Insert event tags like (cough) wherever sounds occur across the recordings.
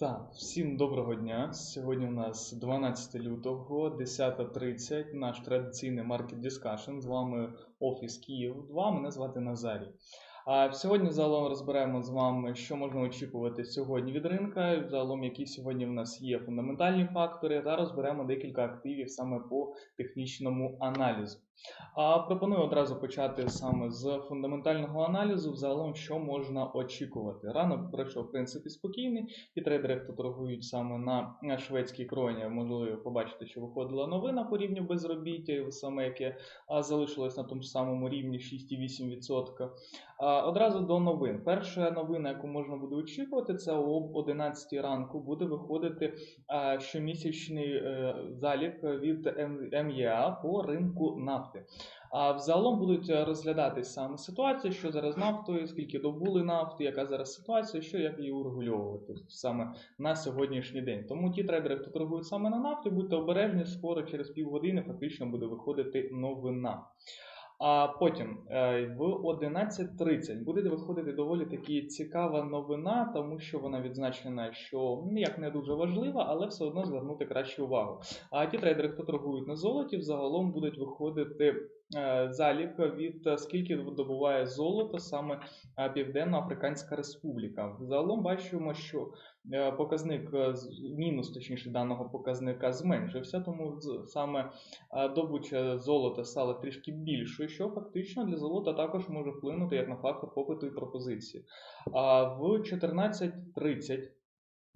Так, всім доброго дня. Сьогодні у нас 12 лютого, 10.30, наш традиційний Market Discussion. З вами Офіс Київ 2. Мене звати Назарій. А сьогодні загалом розберемо з вами, що можна очікувати сьогодні від ринка, загалом які сьогодні в нас є фундаментальні фактори, та розберемо декілька активів саме по технічному аналізу. А пропоную одразу почати саме з фундаментального аналізу. Взагалом, що можна очікувати. Ранок пройшов в принципі спокійний, і трейдери, хто торгують саме на шведській кроні, можливо побачити, що виходила новина по рівню безробіття, саме яке залишилось на тому самому рівні 6,8%. А, Одразу до новин. Перша новина, яку можна буде очікувати, це об 11 ранку буде виходити щомісячний е, залік від МЄА по ринку нафти. А взагалом будуть розглядати саме ситуація, що зараз нафтою, скільки добули нафти, яка зараз ситуація, що як її урегульовувати саме на сьогоднішній день. Тому ті трейдери, хто торгують саме на нафті, будьте обережні, скоро через півгодини фактично буде виходити новина. А потім е, в 11.30 буде виходити доволі таки цікава новина, тому що вона відзначена, що ніяк як не дуже важлива, але все одно звернути кращу увагу. А ті трейдери, хто торгують на золоті, взагалом будуть виходити залік від е, скільки добуває золото саме е, Південно-Африканська Республіка. Взагалом бачимо, що е, показник е, мінус, точніше, даного показника зменшився, тому саме е, добуча золота стала трішки більшою, що фактично для золота також може вплинути як на фактор попиту і пропозиції. А в 14.30 а,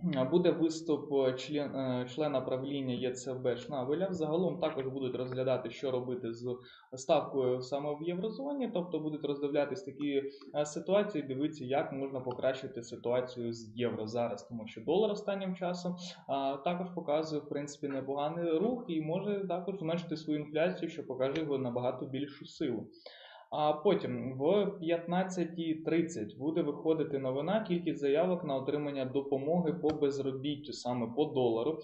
Буде виступ е, член, е, члена правління ЄЦБ Шнабеля. Загалом також будуть розглядати, що робити з ставкою саме в єврозоні, тобто будуть роздивлятись такі е, ситуації, дивитися, як можна покращити ситуацію з євро зараз, тому що долар останнім часом також показує в принципі непоганий рух і може також зменшити свою інфляцію, що покаже його набагато більшу силу. А потім в 15.30 буде виходити новина кількість заявок на отримання допомоги по безробіттю саме по долару.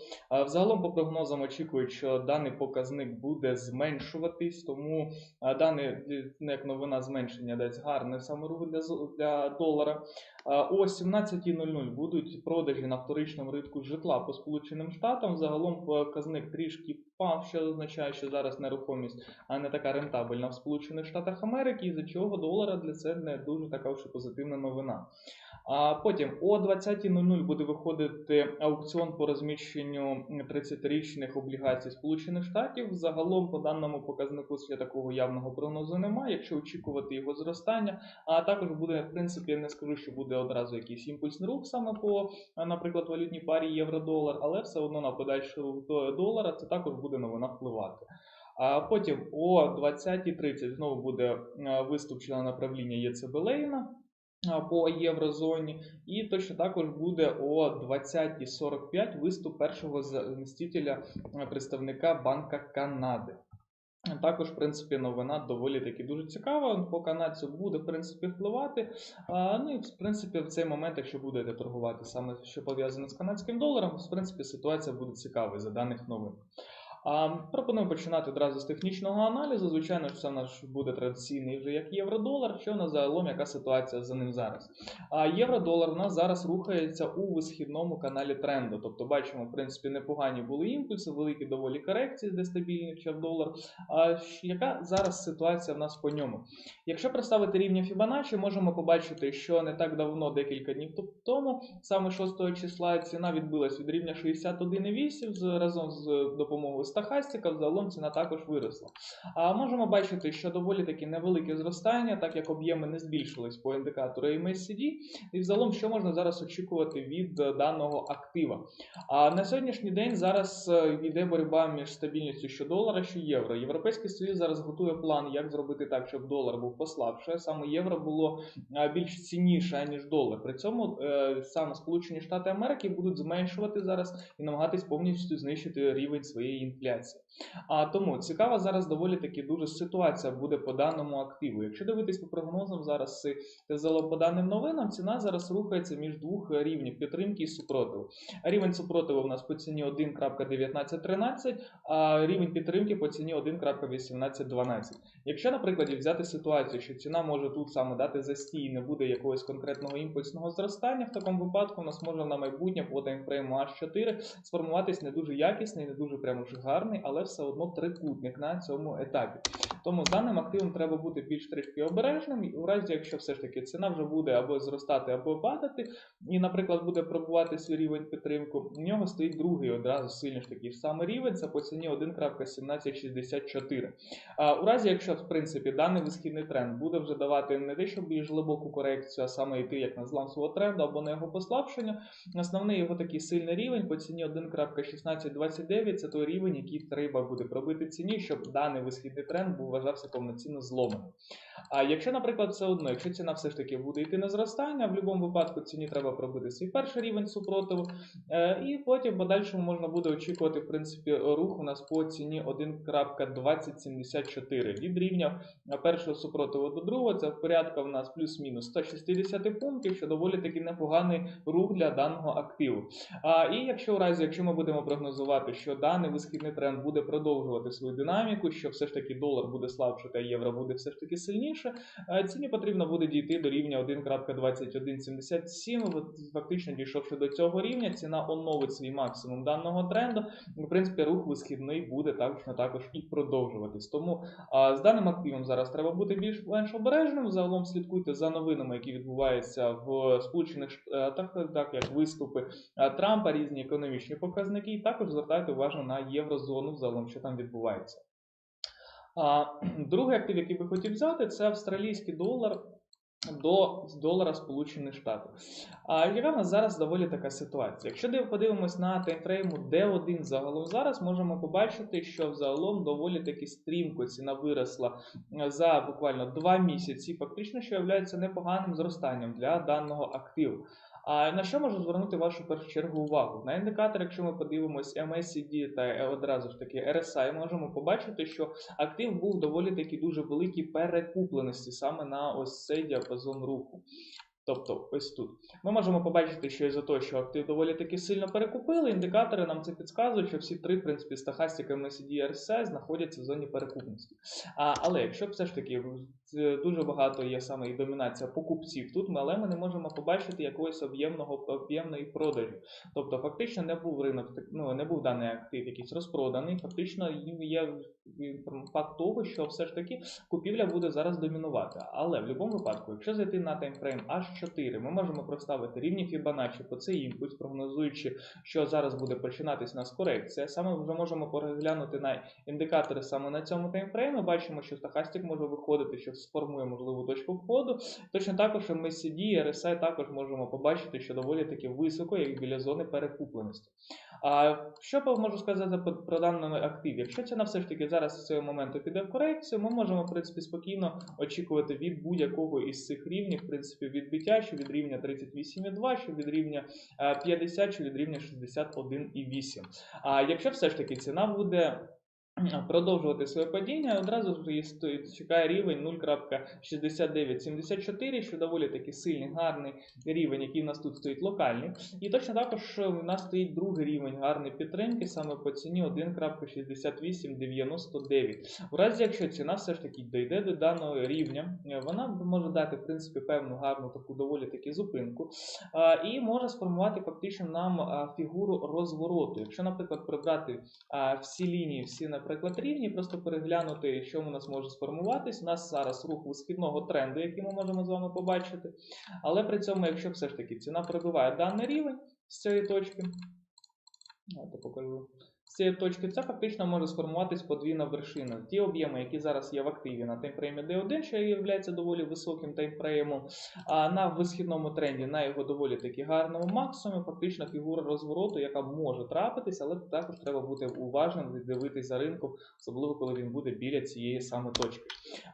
Взагалом, по прогнозам, очікують, що даний показник буде зменшуватись, тому дане ну, як новина зменшення дасть гарний саме рух для, для долара. А, О 17.00 будуть продажі на вторичному ринку житла по Сполученим Штатам. Загалом показник трішки впав, що означає, що зараз нерухомість не така рентабельна в Сполучених Штатах Америки, із-за чого долара для це не дуже така вже позитивна новина. А потім о 20.00 буде виходити аукціон по розміщенню 30-річних облігацій Сполучених Штатів. Загалом по даному показнику ще такого явного прогнозу немає, якщо очікувати його зростання. А також буде, в принципі, я не скажу, що буде одразу якийсь імпульсний рух саме по, наприклад, валютній парі євро-долар, але все одно на подальший рух до долара це також буде новина впливати. А потім о 20.30 знову буде е, виступ члена правління ЄЦБ Лейна по єврозоні, і точно також буде о 20.45 виступ першого замістителя е, представника Банка Канади. Також, в принципі, новина доволі таки дуже цікава. По канадцю буде в принципі впливати. А, ну і в принципі, в цей момент, якщо будете торгувати саме що пов'язане з канадським доларом, в принципі, ситуація буде цікава за даних новин. Пропоную починати одразу з технічного аналізу. Звичайно, що це наш буде традиційний вже як євро-долар. Що у нас загалом, яка ситуація за ним зараз? А євро-долар у нас зараз рухається у висхідному каналі тренду. Тобто бачимо, в принципі, непогані були імпульси, великі доволі корекції, де стабільничав долар. А яка зараз ситуація в нас по ньому? Якщо представити рівня Fibonacci, можемо побачити, що не так давно, декілька днів тому, саме 6 числа ціна відбилась від рівня 61,8 разом з допомогою стахастика, взагалом ціна також виросла. А можемо бачити, що доволі таки невелике зростання, так як об'єми не збільшились по індикатору MACD, і взагалом, що можна зараз очікувати від даного актива. А на сьогоднішній день зараз е, йде боротьба між стабільністю що долара, що євро. Європейський Союз зараз готує план, як зробити так, щоб долар був послабше. Саме євро було е, більш цінніше ніж долар. При цьому е, саме Сполучені Штати Америки будуть зменшувати зараз і намагатись повністю знищити рівень своєї інфляції. Закріпляться. А тому цікава зараз доволі таки дуже ситуація буде по даному активу. Якщо дивитись по прогнозам зараз по даним новинам, ціна зараз рухається між двох рівнів підтримки і супротиву. Рівень супротиву у нас по ціні 1.1913, а рівень підтримки по ціні 1.1812. Якщо, наприклад, взяти ситуацію, що ціна може тут саме дати застій, і не буде якогось конкретного імпульсного зростання, в такому випадку у нас може на майбутнє по таймфрейму H4 сформуватись не дуже якісний, не дуже прямо ж гарний, але все одно трикутник на цьому етапі. Тому з даним активом треба бути більш трішки обережним. І у разі, якщо все ж таки ціна вже буде або зростати, або падати, і, наприклад, буде пробувати свій рівень підтримку, у нього стоїть другий одразу сильний ж такий самий рівень, це по ціні 1.1764. А у разі, якщо в принципі даний висхідний тренд буде вже давати не те, що більш глибоку корекцію, а саме йти як на злам свого тренду або на його послабшення, основний його такий сильний рівень по ціні 1.1629 це той рівень, який треба буде пробити ціні, щоб даний висхідний тренд був вважався повноцінно зломаним. А якщо, наприклад, все одно, якщо ціна все ж таки буде йти на зростання, в будь-якому випадку ціні треба пробити свій перший рівень супротиву, е, і потім в подальшому можна буде очікувати в принципі рух у нас по ціні 1.2074 від рівня першого супротиву до другого. Це в порядку в нас плюс-мінус 160 пунктів, що доволі таки непоганий рух для даного активу. А, і якщо в разі, якщо ми будемо прогнозувати, що даний висхідний тренд буде продовжувати свою динаміку, що все ж таки долар буде слабшати, а євро буде все ж таки сильніше, е, ціні потрібно буде дійти до рівня 1.2177. Фактично дійшовши до цього рівня, ціна оновить свій максимум даного тренду. В принципі, рух висхідний буде також також і продовжуватись. Тому з даним активом зараз треба бути більш менш обережним. Загалом слідкуйте за новинами, які відбуваються в Сполучених Штатах, так як виступи Трампа, різні економічні показники, і також звертайте увагу на єврозону, загалом, що там відбувається. А, (clears throat) Другий актив, який би хотів взяти, це австралійський долар до долара Сполучених Штатів. А яка в нас зараз доволі така ситуація? Якщо див- подивимось на таймфрейму D1 загалом зараз, можемо побачити, що взагалом доволі таки стрімко ціна виросла е, за буквально 2 місяці, фактично, що є непоганим зростанням для даного активу. А на що можу звернути вашу першу чергу увагу? На індикатор, якщо ми подивимось MACD та е, одразу ж таки RSI, можемо побачити, що актив був доволі таки дуже великій перекупленості саме на ось цей діапазон руху. Тобто ось тут. Ми можемо побачити, що із-за того, що актив доволі таки сильно перекупили, індикатори нам це підказують, що всі три, в принципі, стахастика MACD і RSI знаходяться в зоні перекупності. А, але якщо все ж таки дуже багато є саме і домінація покупців тут, але ми не можемо побачити якогось об'ємного об'ємної продажі. Тобто, фактично не був ринок, ну не був даний актив якийсь розпроданий. Фактично є факт того, що все ж таки купівля буде зараз домінувати. Але в будь-якому випадку, якщо зайти на таймфрейм H4, ми можемо проставити рівні Fibonacci по цей імпульс, прогнозуючи, що зараз буде починатись нас корекція. Саме вже можемо переглянути на індикатори саме на цьому таймфреймі. Бачимо, що стахастик може виходити, що сформує можливу точку входу. Точно також MACD і RSI також можемо побачити, що доволі таки високо, як біля зони перекупленості. А що можу сказати про, даний актив? Якщо ціна все ж таки зараз з цього моменту піде в корекцію, ми можемо в принципі спокійно очікувати від будь-якого із цих рівнів, в принципі, відбиття, що від рівня 38,2, що від рівня е, 50, що від рівня 61,8. А якщо все ж таки ціна буде продовжувати своє падіння, одразу чекає рівень 0.6974, що доволі таки сильний, гарний рівень, який в нас тут стоїть локальний. І точно також в нас стоїть другий рівень гарної підтримки, саме по ціні 1.6899. У разі, якщо ціна все ж таки дійде до даного рівня, е, вона може дати в принципі певну гарну таку доволі таки зупинку, і може сформувати фактично нам фігуру розвороту. Якщо, наприклад, прибрати всі лінії, всі, наприклад, рівні, просто переглянути, що у нас може сформуватись. У нас зараз рух висхідного тренду, який ми можемо з вами побачити. Але при цьому, якщо все ж таки ціна пробиває даний рівень з цієї точки, я покажу. Цієї точки це фактично може сформуватись подвійна вершина. Ті об'єми, які зараз є в активі на таймфреймі D1, що є доволі високим таймфреймом, а на висхідному тренді на його доволі таки гарному максимумі, фактично фігура розвороту, яка може трапитись, але також треба бути уважним, дивитись за ринком, особливо коли він буде біля цієї саме точки.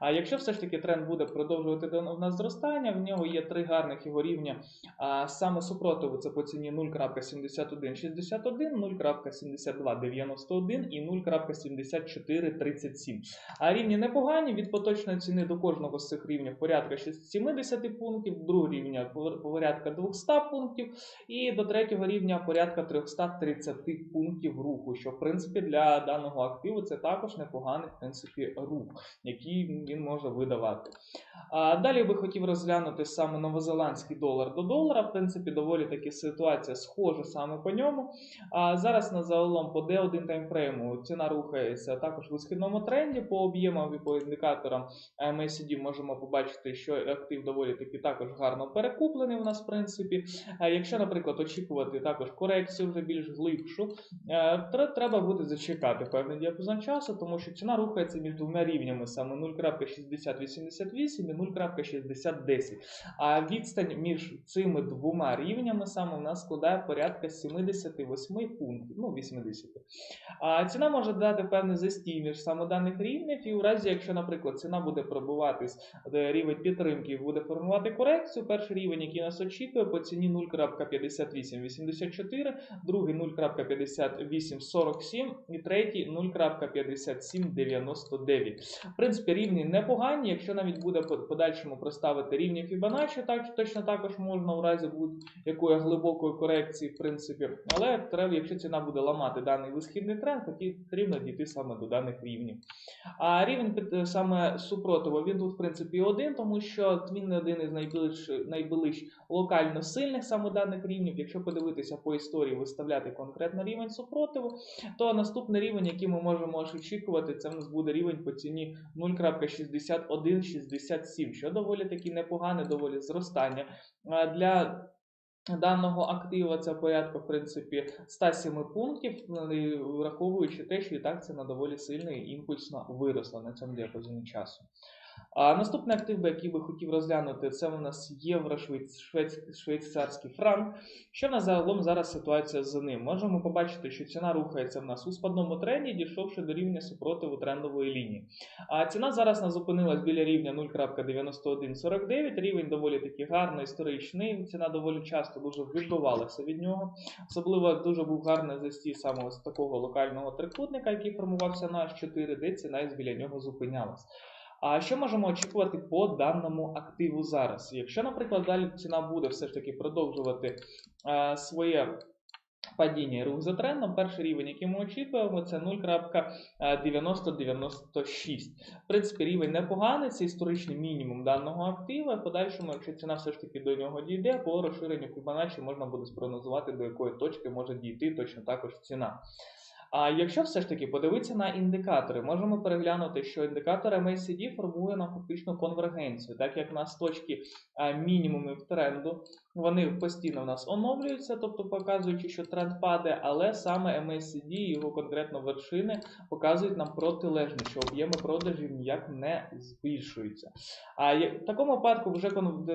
А якщо все ж таки тренд буде продовжувати до нас зростання, в нього є три гарних його рівня. А саме супротиву це по ціні 0.7161, 0.72 0,91 і 0,7437. А рівні непогані від поточної ціни до кожного з цих рівнів порядка 70 пунктів, другого рівня порядка 200 пунктів, і до третього рівня порядка 330 пунктів руху, що в принципі для даного активу це також непоганий в принципі рух, який він може видавати. А далі би хотів розглянути саме новозеландський долар до долара. В принципі, доволі таки ситуація схожа саме по ньому. А зараз на загалом по D1 таймфрейму ціна рухається також в висхідному тренді. По об'ємам і по індикаторам MACD можемо побачити, що актив доволі таки також гарно перекуплений у нас, в принципі. А якщо, наприклад, очікувати також корекцію вже більш глибшу, е, треба буде зачекати певний діапазон часу, тому що ціна рухається між двома рівнями саме 0.6088 і 0.6010. А відстань між цими двома рівнями саме у нас складає порядка 78 пунктів, ну 80. А ціна може дати певний застій між саме даних рівнів, і у разі, якщо, наприклад, ціна буде пробуватись де рівень підтримки буде формувати корекцію, перший рівень, який нас очікує, по ціні 0.5884, другий 0.5847 і третій 0.5799. В принципі, рівні непогані. Якщо навіть буде подальшому проставити рівні Fibonacci, так точно також можна в разі будь-якої глибокої корекції, в принципі. Але треба, якщо ціна буде ламати даний висхідний тренд, потрібно дійти саме до даних рівнів. А рівень саме супротиву він тут, в принципі, один, тому що він один із найближч, найближч локально сильних саме даних рівнів. Якщо подивитися по історії, виставляти конкретно рівень супротиву, то наступний рівень, який ми можемо очікувати, це в нас буде рівень по ціні 0.6167, що доволі таки непогане, доволі зростання. Для даного актива це порядка, в принципі, 107 пунктів, ну, враховуючи те, що і так ціна доволі сильно і імпульсно виросла на цьому діапазоні часу. А наступний актив, який би хотів розглянути, це у нас євро швейцарський франк. Що в нас загалом зараз ситуація з ним? Можемо побачити, що ціна рухається в нас у спадному тренді, дійшовши до рівня супротиву трендової лінії. А ціна зараз нас зупинилась біля рівня 0.9149. Рівень доволі таки гарний, історичний. Ціна доволі часто дуже відбивалася від нього. Особливо дуже був гарний застій саме з такого локального трикутника, який формувався на H4, де ціна біля нього зупинялась. А що можемо очікувати по даному активу зараз? Якщо, наприклад, далі ціна буде все ж таки продовжувати е, своє падіння і рух за трендом, перший рівень, який ми очікуємо, це 0.9096. В принципі, рівень непоганий, це історичний мінімум даного актива. В подальшому, якщо ціна все ж таки до нього дійде, по розширенню Fibonacci можна буде спрогнозувати, до якої точки може дійти точно також ціна. А якщо все ж таки подивитися на індикатори, можемо переглянути, що індикатор MACD формує нам фактично конвергенцію, так як у нас точки мінімумів тренду, вони постійно в нас оновлюються, тобто показуючи, що тренд падає, але саме MACD і його конкретно вершини показують нам протилежне, що об'єми продажів ніяк не збільшуються. А в такому випадку вже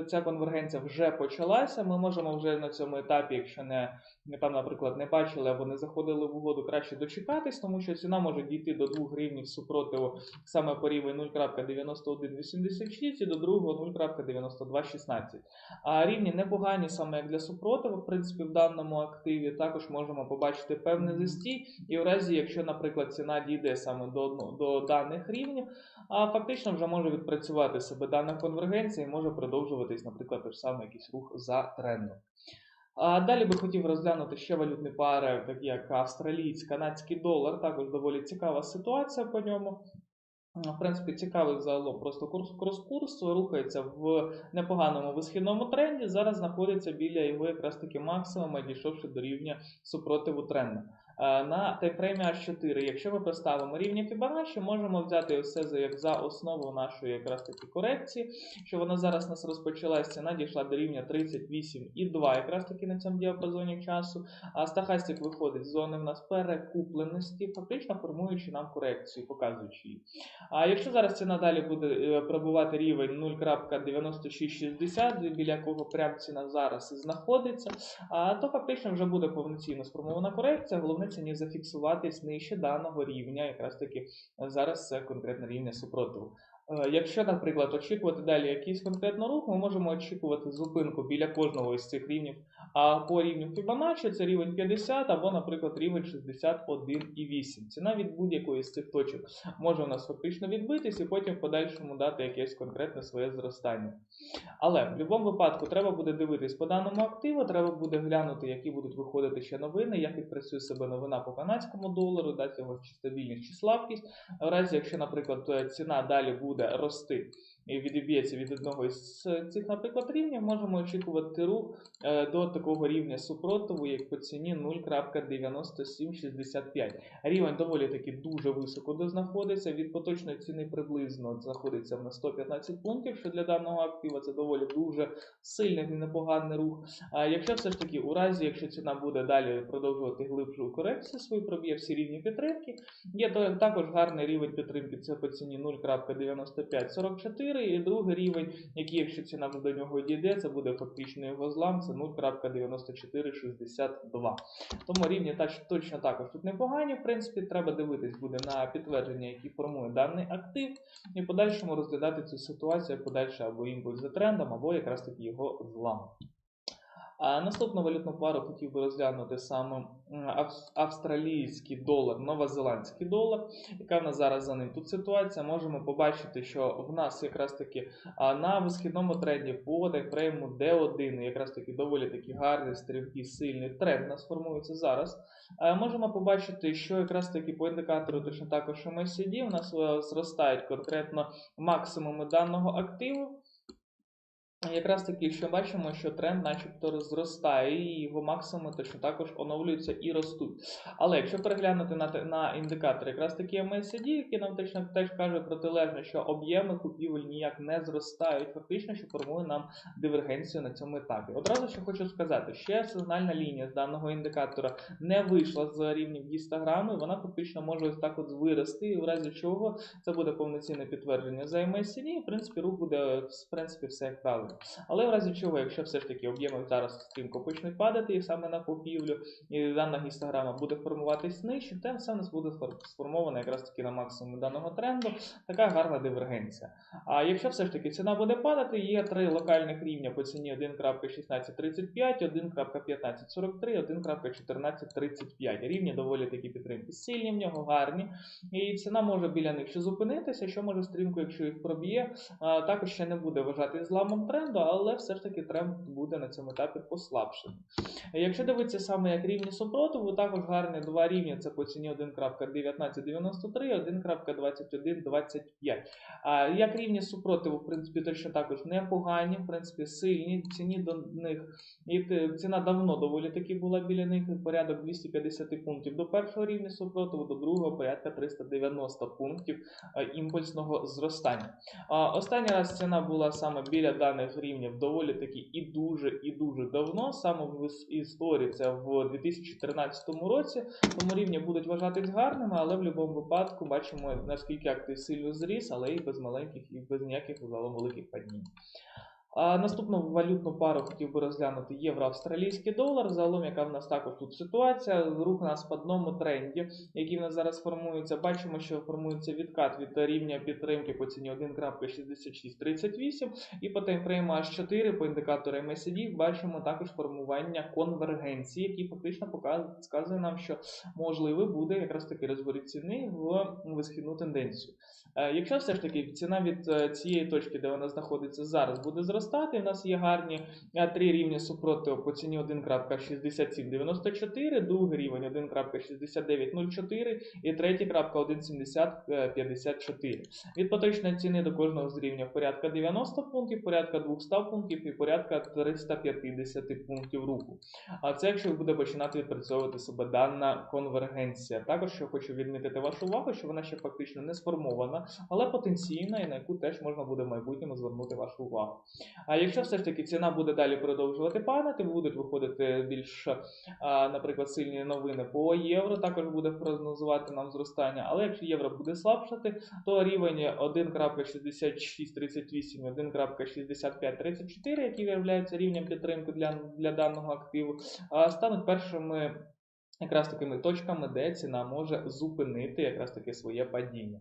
ця конвергенція вже почалася. Ми можемо вже на цьому етапі, якщо не ми там, наприклад, не бачили або не заходили в угоду, краще дочекатись, тому що ціна може дійти до двох гривнів супротиву саме по рівень 0.9186 і до другого 0.9216. А рівні непогані саме як для супротиву, в принципі, в даному активі також можемо побачити певний застій, і в разі, якщо, наприклад, ціна дійде саме до, до даних рівнів, а фактично вже може відпрацювати себе дана конвергенція і може продовжуватись, наприклад, той ж самий якийсь рух за трендом. А далі би хотів розглянути ще валютні пари, такі як австралієць, канадський долар. Також доволі цікава ситуація по ньому. В принципі, цікавий загалом просто курс крос-курс рухається в непоганому висхідному тренді. Зараз знаходиться біля його якраз таки максимума, дійшовши до рівня супротиву тренду. Е, На таймфреймі H4, якщо ми поставимо рівні Fibonacci, можемо взяти все як за основу нашої якраз таки корекції, що вона зараз у нас розпочалась, ціна дійшла до рівня 38,2 якраз таки на цьому діапазоні часу. А стахастик виходить з зони в нас перекупленості, фактично формуючи нам корекцію, показуючи її. А якщо зараз ціна далі буде е, пробувати рівень 0.9660, біля якого прям ціна зараз знаходиться, то фактично вже буде повноцінно сформована корекція. Головне це ні зафіксуватись нижче даного рівня, якраз таки зараз це конкретне рівня супротиву. Е, Якщо, наприклад, очікувати далі якийсь конкретний рух, ми можемо очікувати зупинку біля кожного із цих рівнів А по рівню Fibonacci це рівень 50 або, наприклад, рівень 61,8. Ціна від будь-якої з цих точок може у нас фактично відбитись і потім в подальшому дати якесь конкретне своє зростання. Але в будь-якому випадку треба буде дивитись по даному активу, треба буде глянути, які будуть виходити ще новини, як відпрацює себе новина по канадському долару, дати його чи стабільність чи слабкість. В разі, якщо, наприклад, ціна далі буде рости відіб'ється від одного із цих, наприклад, рівнів, можемо очікувати рух е, до такого рівня супротиву, як по ціні 0.9765. Рівень доволі таки дуже високо знаходиться. Від поточної ціни приблизно знаходиться на 115 пунктів, що для даного актива це доволі дуже сильний і непоганий рух. А якщо все ж таки у разі, якщо ціна буде далі продовжувати глибшу корекцію свою, проб'є всі рівні підтримки, є також гарний рівень підтримки, це по ціні 0.9544, і другий рівень, який, якщо ціна до нього дійде, це буде фактично його злам, це 0.9462. Тому рівні точно також тут непогані. В принципі, треба дивитись буде на підтвердження, які формує даний актив, і подальшому розглядати цю ситуацію подальше або імпульс за трендом, або якраз таки його злам. Наступну валютну пару хотів би розглянути саме австралійський долар, новозеландський долар. Яка в нас зараз за ним тут ситуація? Можемо побачити, що в нас якраз таки на висхідному тренді по таймфрейму D1 якраз таки доволі таки гарний, стрімкий, сильний тренд у нас формується зараз. Можемо побачити, що якраз таки по індикатору точно також MACD у нас е, зростають конкретно максимуми даного активу. Якраз таки, що бачимо, що тренд начебто зростає, і його максимуми точно також оновлюються і ростуть. Але якщо переглянути на, на індикатор, якраз таки MACD, який нам точно теж каже протилежно, що об'єми купівель ніяк не зростають, фактично, що формує нам дивергенцію на цьому етапі. Одразу що хочу сказати, ще сигнальна лінія з даного індикатора не вийшла з рівнів гістограми, вона фактично може ось так от вирости, і в разі чого це буде повноцінне підтвердження за MACD, і в принципі рух буде в принципі все як правильно. Але в разі чого, якщо все ж таки об'єми зараз стрімко почнуть падати і саме на купівлю, і дана гістограма буде формуватись нижче, то все у нас буде сфор- сформовано якраз таки на максимум даного тренду, така гарна дивергенція. А якщо все ж таки ціна буде падати, є три локальних рівня по ціні 1.1635, 1.1543, 1.1435. Рівні доволі такі підтримки сильні в нього, гарні. І ціна може біля них ще зупинитися, що може стрімко, якщо їх проб'є, також ще не буде вважати зламом тренду, але все ж таки тренд буде на цьому етапі послабшений. Якщо дивитися саме як рівні супротиву, також гарні два рівні це по ціні 1.1993, 1.2125. А як рівні супротиву, в принципі, точно також непогані, в принципі, сильні. Ціні до них і ціна давно доволі таки була біля них порядок 250 пунктів до першого рівня супротиву, до другого порядка 390 пунктів е, імпульсного зростання. Останній раз ціна була саме біля даних рівнів доволі таки і дуже і дуже давно. Саме в історії це в 2013 році. Тому рівні будуть вважатись гарними, але в будь-якому випадку бачимо наскільки актив сильно зріс, але і без маленьких, і без ніяких загалом великих падінь. А наступну валютну пару хотів би розглянути євро-австралійський долар. Загалом, яка в нас також тут ситуація. Рух у нас по одному тренді, який в нас зараз формується. Бачимо, що формується відкат від рівня підтримки по ціні 1.6638 і по таймфрейму H4 по індикатору MACD бачимо також формування конвергенції, який фактично показує, нам, що можливий буде якраз таки розворіт ціни в висхідну тенденцію. Е, Якщо все ж таки ціна від е, цієї точки, де вона знаходиться зараз, буде зростати, у нас є гарні е, три рівні супротиву по ціні 1.6794, другий рівень 1.6904 і третій крапка 1.7054. Від поточної ціни до кожного з рівнів порядка 90 пунктів, порядка 200 пунктів і порядка 350 пунктів руху. А це якщо буде починати відпрацьовувати себе дана конвергенція. Також що хочу відмітити вашу увагу, що вона ще фактично не сформована, але потенційна і на яку теж можна буде в майбутньому звернути вашу увагу. А якщо все ж таки ціна буде далі продовжувати падати, будуть виходити більш, наприклад, сильні новини по євро, також буде прогнозувати нам зростання. Але якщо євро буде слабшати, то рівень 1.6638, 1.6534, які являються рівнем підтримки для, для даного активу, стануть першими якраз такими точками, де ціна може зупинити якраз таки своє падіння.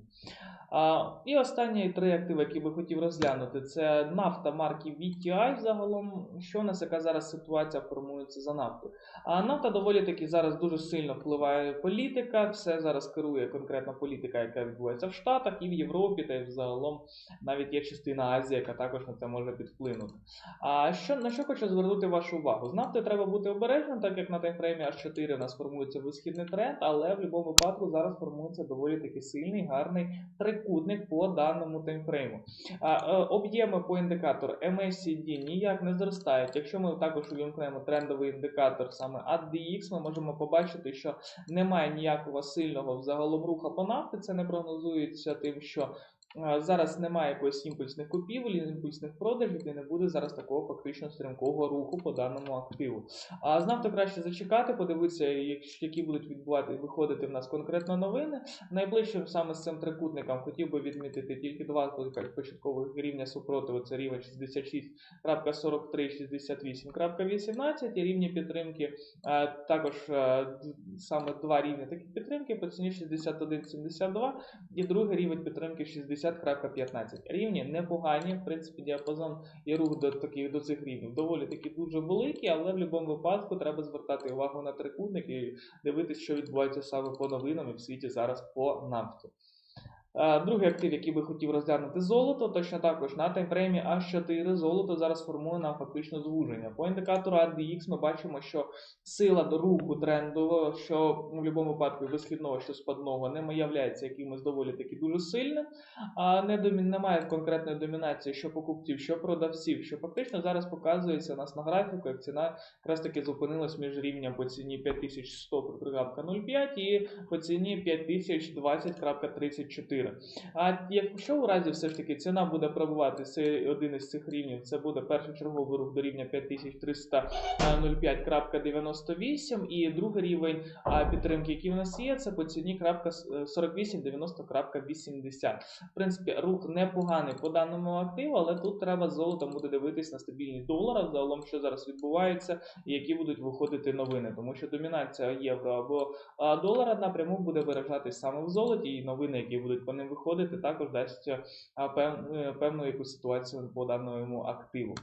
А, і останні три активи, які би хотів розглянути, це нафта марки VTI загалом. Що у нас яка зараз ситуація формується за нафтою? А нафта доволі таки зараз дуже сильно впливає політика. Все зараз керує конкретна політика, яка відбувається в Штатах і в Європі, та й загалом навіть є частина Азії, яка також на це може підвплинути. А що на що хочу звернути вашу увагу? З нафтою треба бути обережним, так як на таймфреймі H4 у нас формується висхідний тренд, але в будь-якому випадку зараз формується доволі таки сильний, гарний трикутник по даному таймфрейму. Е, об'єми по індикатору MACD ніяк не зростають. Якщо ми також увімкнемо трендовий індикатор саме ADX, ми можемо побачити, що немає ніякого сильного взагалом руха по нафти. Це не прогнозується тим, що зараз немає якоїсь імпульсних купівель, імпульсних продажів, і не буде зараз такого фактично стрімкого руху по даному активу. А з нафтою краще зачекати, подивитися, які будуть відбувати виходити в нас конкретно новини. Найближчим саме з цим трикутником хотів би відмітити тільки два початкових рівня супротиву. Це рівень 66.43, 68.18 і рівні підтримки. Також саме два рівні такі підтримки по ціні 61.72 і другий рівень підтримки 60.15. Рівні непогані, в принципі, діапазон і рух до таких до цих рівнів доволі таки дуже великий, але в будь-якому випадку треба звертати увагу на трикутник і дивитися, що відбувається саме по новинам в світі зараз по нафті. Е, Другий актив, який би хотів розглянути золото, точно також на таймфреймі H4 золото зараз формує нам фактично звуження. По індикатору ADX ми бачимо, що сила до руху трендового, що в будь-якому випадку висхідного, що спадного, не являється якимось доволі таки дуже сильним, а не домі... немає конкретної домінації що покупців, що продавців, що фактично зараз показується у нас на графіку, як ціна якраз таки зупинилась між рівнем по ціні 5100.05 і по ціні 5020.34. А якщо у разі все ж таки ціна буде пробувати цей один із цих рівнів, це буде першочерговий рух до рівня 5305.98 і другий рівень підтримки, який в нас є, це по ціні крапка с- е, 4890.80. В принципі, рух непоганий по даному активу, але тут треба з золотом буде дивитись на стабільність долара, загалом, що зараз відбувається, і які будуть виходити новини, тому що домінація євро або долара напряму буде виражатись саме в золоті, і новини, які будуть по ним виходити, також дасть а, е, певну якусь ситуацію по даному активу.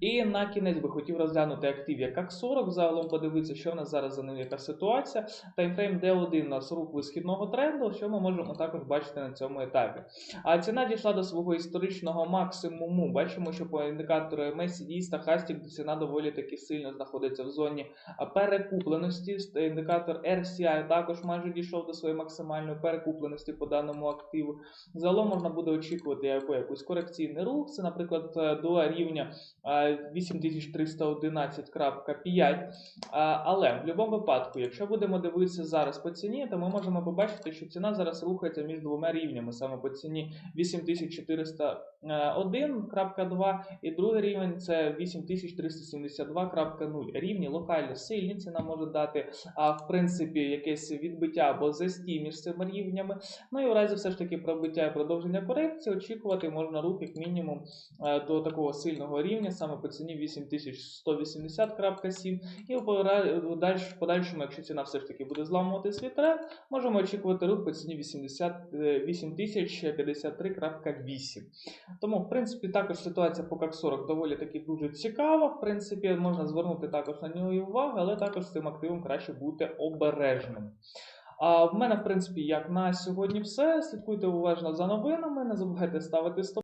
І на кінець би хотів розглянути актив як ак-40, загалом подивитися, що в нас зараз за ним яка ситуація. Таймфрейм D1 у нас рух висхідного тренду, що ми можемо також бачити на цьому етапі. А ціна дійшла до свого історичного максимуму. Бачимо, що по індикатору MACD Stochastic ціна доволі таки сильно знаходиться в зоні перекупленості. Індикатор RCI також майже дійшов до своєї максимальної перекупленості по даному активу. Загалом можна буде очікувати якийсь корекційний рух. Це, наприклад, е, до рівня а, 8311.5. Але в будь-якому випадку, якщо будемо дивитися зараз по ціні, то ми можемо побачити, що ціна зараз рухається між двома рівнями, саме по ціні 8401.2 і другий рівень це 8372.0. Рівні локально сильні, ціна може дати в принципі якесь відбиття або застій між цими рівнями. Ну і в разі все ж таки пробиття і продовження корекції очікувати можна рух як мінімум е, до такого сильного рівня, саме по ціні 8180.7. І в подальшому, якщо ціна все ж таки буде зламувати свій тренд, можемо очікувати рух по ціні 80, е, 8053.8. Тому, в принципі, також ситуація по КАК-40 доволі таки дуже цікава. В принципі, можна звернути також на нього і увагу, але також з цим активом краще бути обережним. А в мене, в принципі, як на сьогодні все. Слідкуйте уважно за новинами, не забувайте ставити стоп.